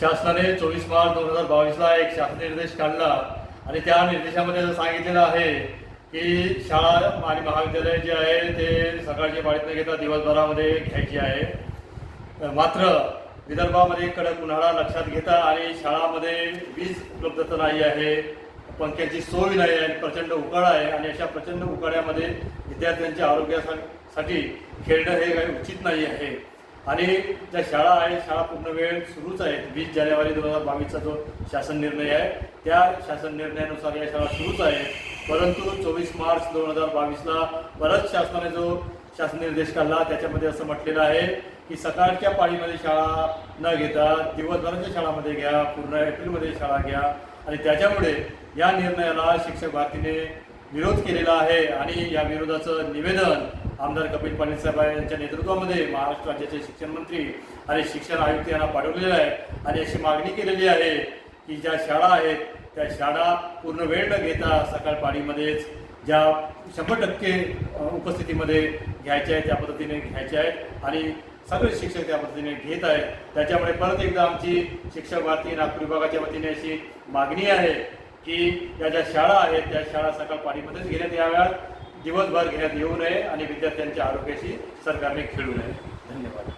शासनाने चोवीस मार्च दोन हजार बावीसला एक शासन निर्देश काढला. आणि त्या निर्देशामध्ये असं सांगितलेलं आहे की शाळा आणि महाविद्यालय जे आहे ते सकाळची पाळीत न घेता दिवसभरामध्ये घ्यायची आहे. मात्र विदर्भामध्ये कडक उन्हाळा लक्षात घेता आणि शाळामध्ये वीज उपलब्धता नाही आहे पंख्याची सोय नाही आहे प्रचंड उकाळ आहे आणि अशा प्रचंड उकाड्यामध्ये विद्यार्थ्यांच्या आरोग्यासाठी खेळणं हे काही उचित नाही आहे. आणि ज्या शाळा आहेत शाळा पूर्ण वेळ सुरूच आहेत. वीस जानेवारी दोन हजार बावीसचा जो शासन निर्णय आहे त्या शासन निर्णयानुसार या शाळा सुरूच आहेत परंतु चोवीस मार्च दोन हजार बावीसला परत शासनाने जो शासन निर्देश काढला त्याच्यामध्ये असं म्हटलेलं आहे की सकाळच्या पाळीमध्ये शाळा न घेता दिवसभराच्या शाळामध्ये घ्या पूर्ण एप्रिलमध्ये शाळा घ्या. आणि त्याच्यामुळे या निर्णयाला शिक्षक भारतीने विरोध केलेला आहे आणि या विरोधाचं निवेदन आमदार कपिल पाटील साहेब यांच्या नेतृत्वामध्ये महाराष्ट्र राज्याचे शिक्षण मंत्री आणि शिक्षण आयुक्त यांना पाठवलेलं आहे. आणि अशी मागणी केलेली आहे की ज्या शाळा आहेत त्या शाळा पूर्ण वेळ न घेता सकाळपाळीमध्येच ज्या शंभर टक्के उपस्थितीमध्ये घ्यायच्या आहेत त्या पद्धतीने घ्यायच्या आहेत आणि सगळे शिक्षक त्या पद्धतीने घेत आहेत. त्याच्यामुळे परत एकदा आमची शिक्षक भारती नागपूर विभागाच्या वतीने अशी मागणी आहे की या ज्या शाळा आहेत त्या शाळा सकाळ पाणीमध्येच घेण्यात याव्यात. दिवसभर घेण्यात येऊ नये आणि विद्यार्थ्यांच्या आरोग्याशी सरकारने खेळू नये. धन्यवाद.